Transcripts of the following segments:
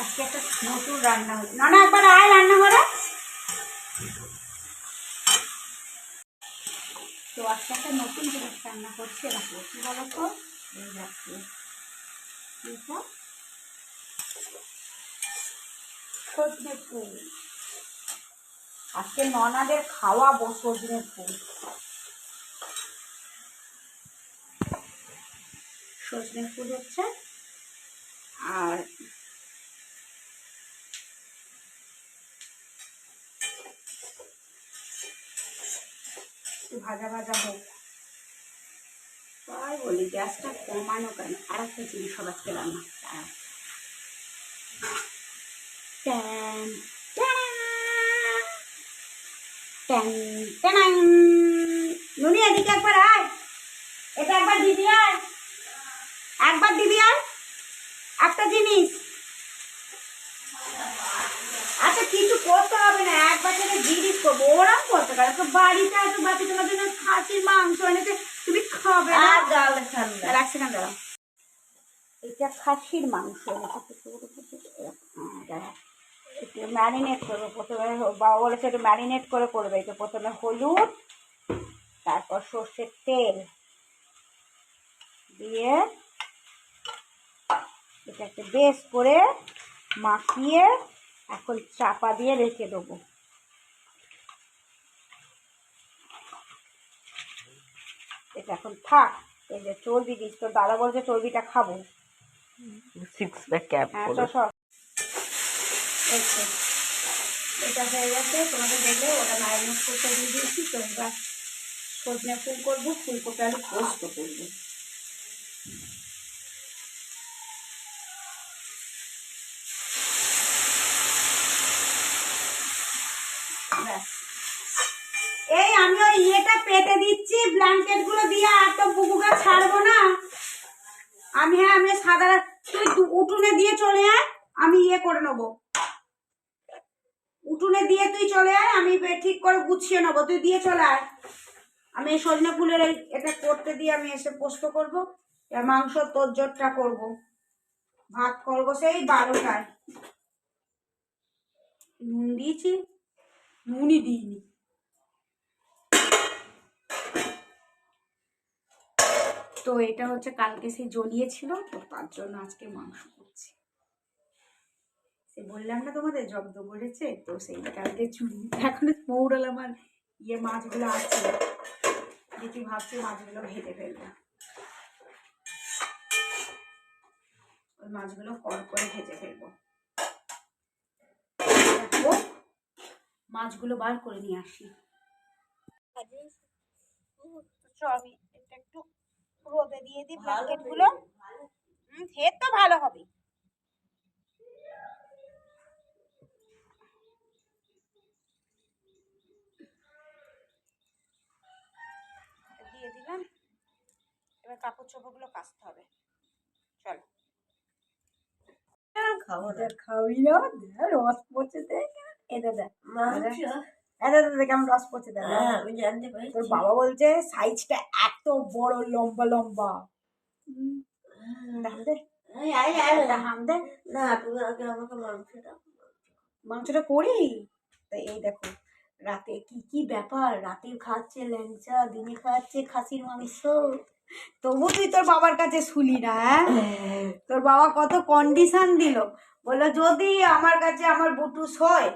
আজকে একটা নতুন রান্না হচ্ছে। না না একবার আয় রান্না করে তো আজকে একটা নতুন জিনিস রান্না করছি, এটা করছি বলো এই এটা সজনে ফুল। আজকে ননাদের খাওয়াবো সজনে ফুল। সজনে ফুল হচ্ছে আর ভাজা ভাজা হোক তাই বলি গ্যাসটা কমানো কেন? আর একটা জিনিস সব আজকে রান্না। ট্যান, ট্যান, নুনি এদিকে একবার আয়। এটা একবার দিবি আয়। একবার দিবি আয়। জিনিস। আচ্ছা কিছু করতে হবে না একবার থেকে জিনিস করব ওরম করতে পারে। তো বাড়িতে এত বাচ্চা তোমার জন্য খাসির মাংস এনেছে তুমি খাবে না। এক সেকেন্ড দাঁড়াও। এটা খাসির মাংস। একটু ম্যারিনেট করব প্রথমে বাবা বলেছে একটু ম্যারিনেট করে করবে তো প্রথমে হলুদ তারপর সর্ষের তেল। দিয়ে এটাকে বেশ করে মাখিয়ে এখন চাপা দিয়ে রেখে দেবো। এটা এখন থাক এই যে চর্বি দিস তোর দাদা বলছে চর্বিটা খাব। সিক্স প্যাক ক্যাপ হ্যাঁ তো সব এটা হয়ে গেছে তোমাদের দেখলে ওটা ম্যারিনেট করতে দিয়ে দিয়েছি তো এবার সজনে ফুল করব ফুলকপি আলু পোস্ত করব ব্যাস। এই আমি ওই ইয়েটা পেতে দিচ্ছি ব্ল্যাঙ্কেটগুলো দিয়ে আর তো বুকুকে ছাড়বো না। আমি হ্যাঁ আমি সাদা তুই উঠোনে দিয়ে চলে আয়, আমি ইয়ে করে নেব। উঠোনে দিয়ে তুই চলে আয়, আমি ঠিক করে গুছিয়ে নেব। তুই দিয়ে চলে আয়। আমি এই সজনে ফুলের এই এটা করতে দিয়ে আমি এসে পোস্ত করব মাংস তোর জোরটা করব। ভাত করব সেই বারোটায়। নুন দিয়েছি, নুনই দিইনি। তো এটা হচ্ছে কালকে সে জ্বলিয়েছিল তো তার জন্য আজকে মাংস করছি। সে বললাম না তোমাদের জব্দ করেছে, তো সেই কালকে চুরি। এখন মৌরাল আমার ইয়ে মাছগুলো আছে। দেখি ভাবছি মাছগুলো ভেজে ফেলব। ওই মাছগুলো কর করে ভেজে ফেলব। মাছগুলো বার করে নিয়ে আসি। আমি একটু রোদে দিয়ে দিই ব্ল্যাঙ্কেটগুলো। ফের তো ভালো হবে। দিয়ে দিলাম। এবার কাপড় চোপড়গুলো কাচতে হবে। চলো। খাব না। এটা খাবি না দে, রস পচে দেখ। এটা দেখ। মাংস এটা দেখ কেমন রস দেখ হ্যাঁ আমি জানতে পারি তোর বাবা বলছে সাইজটা এত বড় লম্বা লম্বা। মাংসটা করি? তা এই দেখো রাতে কি কি ব্যাপার? রাতে খাচ্ছে ল্যাংচা দিনে খাচ্ছে খাসির মাংস। তবু তুই তোর বাবার কাছে শুলি না হ্যাঁ? তোর বাবা কত কন্ডিশন দিল। বলল যদি আমার কাছে আমার বুটু শোয়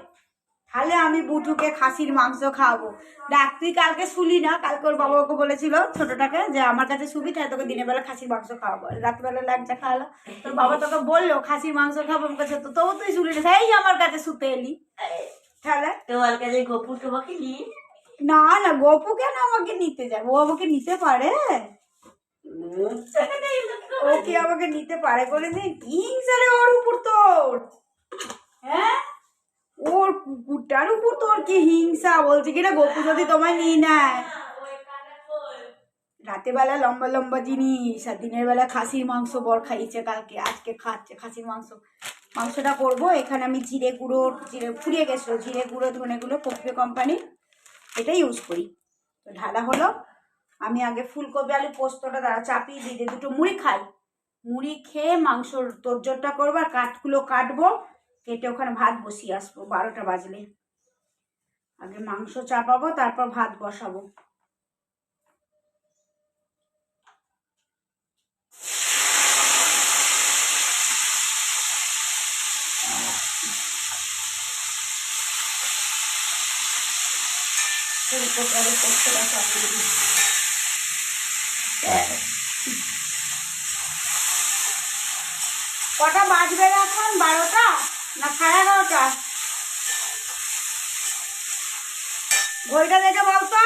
তাহলে আমি বুটুকে খাসির মাংস খাওয়াবো। দেখ তুই কালকে শুলি না কালকে ওর বাবা ওকে বলেছিল ছোটটাকে যে আমার কাছে শুবি তাহলে তোকে দিনের বেলা খাসির মাংস খাওয়াবো। রাত্রিবেলা ল্যাংচা খাওয়ালো তোর বাবা তোকে বলল খাসির মাংস খাব? আমি কাছে তো তবু তুই শুলি না। সেই আমার কাছে শুতে এলি। তাহলে? তোমার কাছে গপু তোমাকে নি না না গপু কেন আমাকে নিতে যাবে? ও আমাকে নিতে পারে। ও কি আমাকে নিতে পারে বলে দিন কি হিংসারে ওর উপর তোর। হ্যাঁ? ওর কুকুরটার উপর তোর কি হিংসা? বলছে কিনা গপু যদি তোমায় নিয়ে নেয়। রাতে বেলা লম্বা লম্বা জিনিস, আর দিনের বেলা খাসির মাংস, বর খাইয়েছে কালকে, আজকে খাচ্ছে খাসির মাংস। মাংসটা করব, এখানে আমি জিরে গুঁড়ো, জিরে ফুরিয়ে গেছিল, জিরে গুঁড়ো, ধনে গুঁড়ো কপি কোম্পানি, এটা ইউজ করি। তো ঢালা হলো, আমি আগে ফুলকপি, আলু পোস্তটা দ্বারা চাপিয়ে দিয়ে দুটো মুড়ি খাই। মুড়ি খেয়ে মাংসর তোরজোরটা করব, আর কাঠগুলো কাটবো কেটে ওখানে ভাত বসিয়ে আসব বারোটা বাজলে। আগে মাংস চাপাবো তারপর ভাত বসাবো। করতে বসাবো কটা বাজবে এখন? বারোটা? না সাড়ে এগারোটা ঘড়িটা দেখে বলতো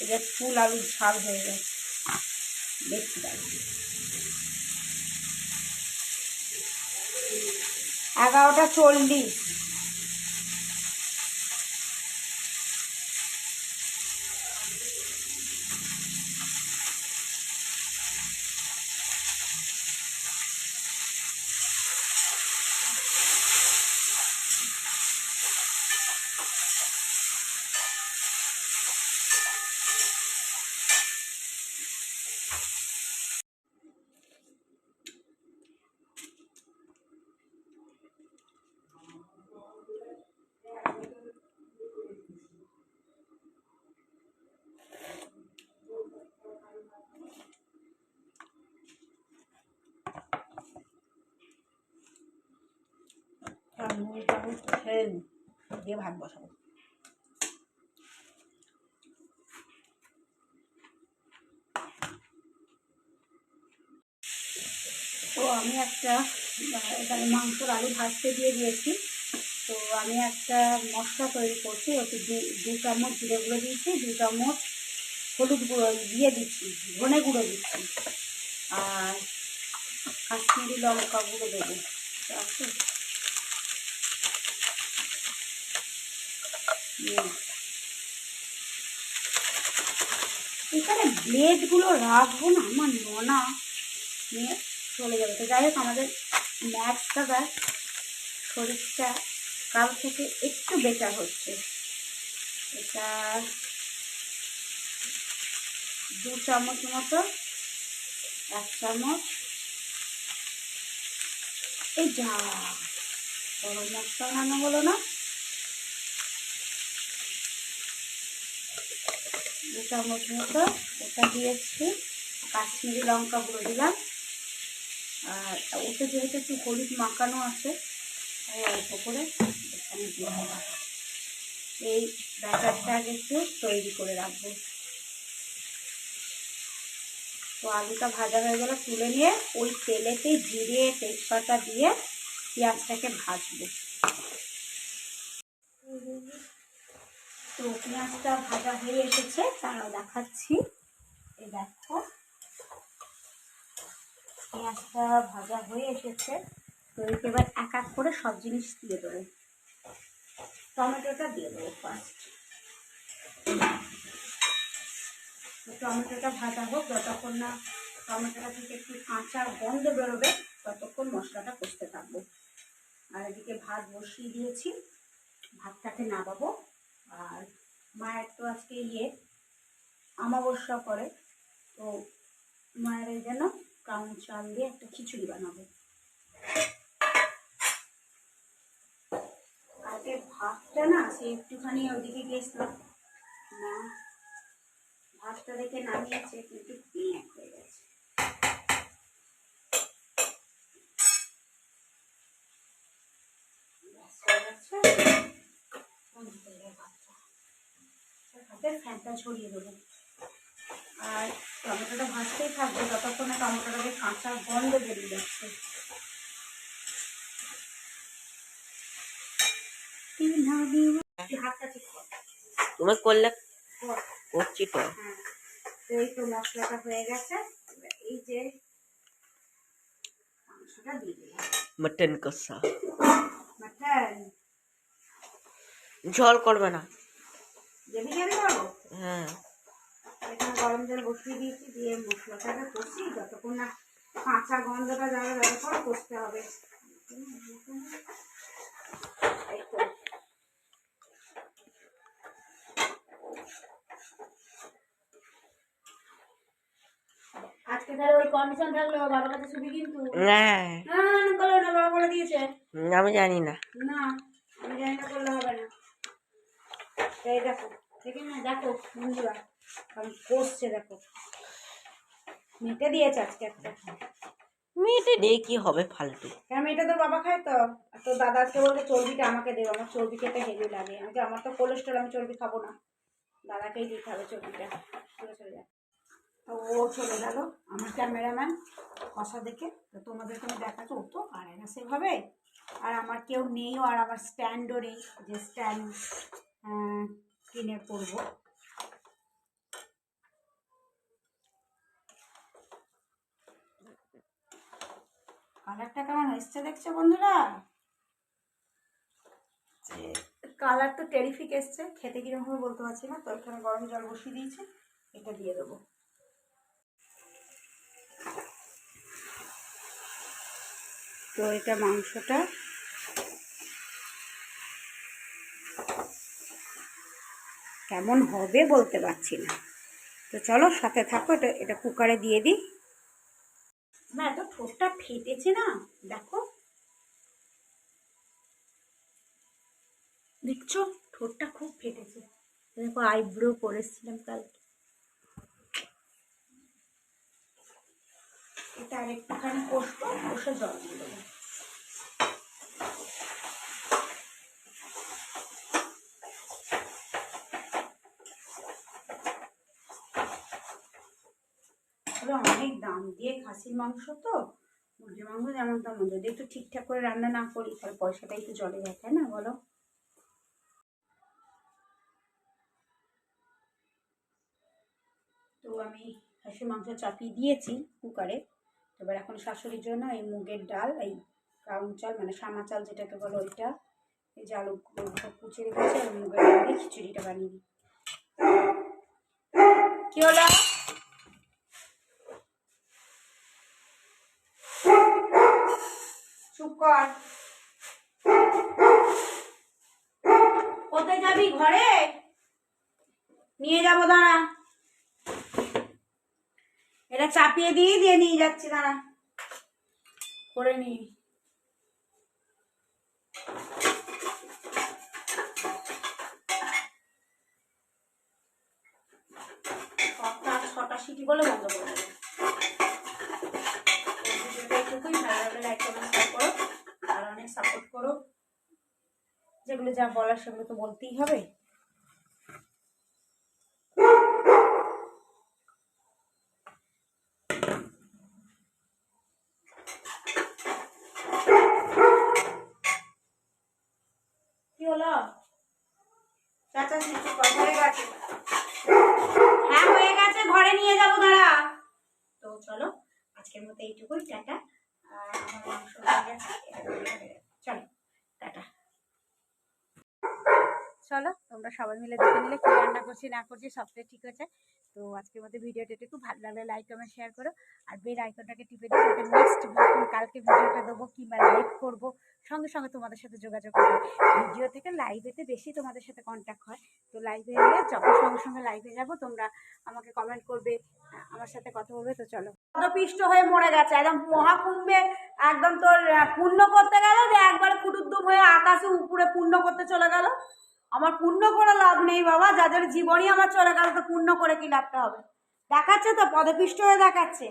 এটা ফুল আলু ঝাল হয়ে গেছে দেখতে পাচ্ছি এগারোটা চল্লিশ আর মুড়িটা দিয়ে ভাত বসাবো। তো আমি একটা, এখানে মাংসর আলু ভাজতে দিয়ে দিয়েছি। তো আমি একটা মশলা তৈরি করছি দু দু চামচ জিরে গুঁড়ো দিয়েছি, দু চামচ হলুদ গুঁড়ো দিয়ে দিচ্ছি, ধনে গুঁড়ো দিচ্ছি। আর কাশ্মীরি লঙ্কা গুঁড়ো দেবো। আছে? এখানে ব্লেডগুলো রাখব না, আমার ননা। নিয়ে চলে যাবে। তো যাই হোক, আমাদের ম্যাথ দাদা শরীরটা কাল থেকে একটু বেটার হচ্ছে। এটা দু চামচ মতো, এক চামচ। এই যা, গরম মশলা বানানো হলো না। দু চামচ মতো। ওটা দিয়েছি। কাশ্মীরি লঙ্কা গুঁড়ো দিলাম। আর ওতে যেহেতু একটু হলুদ মাখানো আছে, তাই অল্প করে এখানে দিয়ে এই ব্যাটারটা আগে একটু তৈরি করে রাখব। তো আলুটা ভাজা হয়ে গেলে তুলে নিয়ে ওই তেলেতে জিরে, তেজপাতা দিয়ে পেঁয়াজটাকে ভাজবো। তো পেঁয়াজটা ভাজা হয়ে এসেছে, তারাও দেখাচ্ছি। এই দেখো। পেঁয়াজটা ভাজা হয়ে এসেছে, তো এবার এক এক করে সব জিনিস দিয়ে দেবো। টমেটোটা দিয়ে দেবো ফার্স্ট টমেটোটা ভাজা হোক, যতক্ষণ না টমেটোটা থেকে একটু কাঁচা গন্ধ বেরোবে, ততক্ষণ মশলাটা কষতে থাকব। আর এদিকে ভাত বসিয়ে দিয়েছি, ভাতটাকে নামাবো। আর মায়ের তো আজকে ইয়ে আমাবস্যা করে তো মায়ের এই জন্য কাউন চাল দিয়ে একটা খিচুড়ি বানাবো। কালকে ভাতটা না, সে একটুখানি ওদিকে গেছিলাম। না ভাতটা দেখে নামিয়েছে, কিন্তু পিঁয়াক হয়ে গেছে। ব্যাস, হয়ে গেছে। বন্ধ করে দেবো ভাতটা। হাতের ফ্যানটা ছড়িয়ে দেবো। আর টমেটোটা ভাজতেই থাকবে ততক্ষণ না টমেটোটাকে কাঁচা গন্ধ বেরিয়ে যাচ্ছে। হাতটা ঠিক কর। তুমি করলে করছি তো। হ্যাঁ তো এই তো মশলাটা হয়ে গেছে এই যে মাংসটা দিয়ে দিলাম মটন কষা। মাটন। ঝোল করবে না। করব হ্যাঁ। এখানে গরম জল বসিয়ে দিয়েছি দিয়ে মশলাটাকে কষি যতক্ষণ না কাঁচা গন্ধটা যাবে ততক্ষণ কষতে হবে। আজকে আজকে তাহলে ওই কন্ডিশন থাকল বাবার কাছে শুবি কিন্তু হ্যাঁ। না না করল না বাবা বলে দিয়েছে। আমি জানি না না আমি জানি না করলে হবে না এই দেখো দেখে বন্ধুরা আমি কষছে দেখো। মেটে দিয়েছে আজকে একটা। মেয়েটা দিয়ে কি হবে ফালতু? কেন মেয়েটা তোর বাবা খায় তো? আর তোর দাদা আজকে বলতে চর্বিটা আমাকে দেবে আমার চর্বি খেতে হেভি লাগে। আমি আমার তো কোলেস্ট্রল আমি চর্বি খাব না। দাদাকেই দিতে হবে চর্বিটা। চলে চলে যা তো ও চলে গেল আমার ক্যামেরাম্যান কষা দেখে। তো তোমাদেরকে আমি দেখাচ্ছি ও তো পারে না সেভাবে। আর আমার কেউ নেইও আর আমার স্ট্যান্ডও নেই। যে স্ট্যান্ড কিনে করব। কালারটা কেমন এসছে দেখছ বন্ধুরা? কালার তো টেরিফিক এসছে, খেতে কীরকম হবে বলতে পারছি না, তো এখানে গরম জল বসিয়ে দিয়েছি, এটা দিয়ে দেবো। তো এটা মাংসটা কেমন হবে বলতে পারছি না। তো চলো সাথে থাকো, এটা এটা কুকারে দিয়ে দিই। না, এত ঠোঁটটা ফেটেছে না, দেখো। দেখছ, ঠোঁটটা খুব ফেটেছে। দেখো, আইব্রো করেছিলাম কালকে। এটা আর একটুখানি কষবো, কষে জল দিয়ে দেবো। আসলে অনেক দাম দিয়ে খাসির মাংস তো। মুরগির মাংস যেমন তেমন। যদি একটু ঠিকঠাক করে রান্না না করি, তাহলে পয়সাটাই তো জলে যায়, তাই না বলো? তো আমি খাসির মাংস চাপিয়ে দিয়েছি কুকারে। এবার এখন শাশুড়ির জন্য এই মুগের ডাল, এই কাউন চাল মানে সামা চাল যেটাকে বলো ওইটা, এই যে আলু কুচিয়ে রেখেছি, আর মুগের ডাল দিয়ে খিচুড়িটা বানিয়ে দিই। কি হলো চুপ কর। কোথায় যাবি ঘরে? নিয়ে যাব, দাঁড়া। এটা চাপিয়ে দিয়ে দিয়ে নিয়ে যাচ্ছি, দাঁড়া। করে নি। ছটা সিটি বলে বন্ধ করে দেবো ভিডিওটা এইটুকুই ভালো লাগলে লাইক কমেন্ট শেয়ার করো আর অনেক সাপোর্ট করো যেগুলো যা বলার সঙ্গে তো বলতেই হবে কি হলো চাচা শিশু হয়ে গেছে হ্যাঁ হয়ে গেছে ঘরে নিয়ে যাব দাঁড়া তো চলো আজকের মতো এইটুকুই টাটা আর আমার মাংস হয়ে গেছে এটা তৈরি হয়ে গেছে। চলো টাটা চলো তোমরা সবাই মিলে দেখে নিলে, কি রান্না করছি, না করছি, সবটাই ঠিক আছে তো আজকের মধ্যে ভিডিওটা একটু ভালো লাগলে লাইক কমেন্ট শেয়ার করো। আর বেল আইকনটাকে টিপে দিও নেক্সট যখন কালকে ভিডিওটা দেবো কিংবা লাইভ করব। সঙ্গে সঙ্গে তোমাদের সাথে যোগাযোগ করব। ভিডিও থেকে লাইভেতে বেশি তোমাদের সাথে কন্ট্যাক্ট হয়। তো লাইভে এলে যখন সঙ্গে সঙ্গে লাইভে যাব, তোমরা আমাকে কমেন্ট করবে, আমার সাথে কথা বলবে, তো চলো। পদপিষ্ট হয়ে মরে গেছে, একদম মহাকুম্ভে একদম তোর পূর্ণ করতে গেল যে একবারে কুটুদ্দুম হয়ে আকাশে উপরে পূর্ণ করতে চলে গেল। আমার পূর্ণ করে লাভ নেই বাবা যাদের জীবনই আমার চলে গেল, তো পুণ্য করে কি লাভটা হবে? দেখাচ্ছে তো, পদপিষ্ট হয়ে দেখাচ্ছে।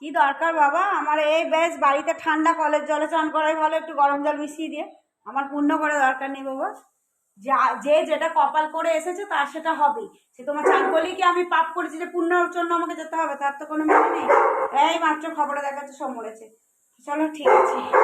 কি দরকার বাবা? আমার এই বেশ, বাড়িতে ঠান্ডা, কলের জলে চান করাই ভালো, একটু গরম জল মিশিয়ে দিয়ে। আমার পূর্ণ করে দরকার নেই বাবা। যা, যে যেটা কপাল করে এসেছে, তার সেটা হবেই সে তোমার চান করলেই কি আমি পাপ করেছি যে পুণ্যর জন্য আমাকে যেতে হবে? তার তো কোনো মানে নেই। এই মাত্র খবরে দেখাচ্ছে সব মরেছে। চলো, ঠিক আছে।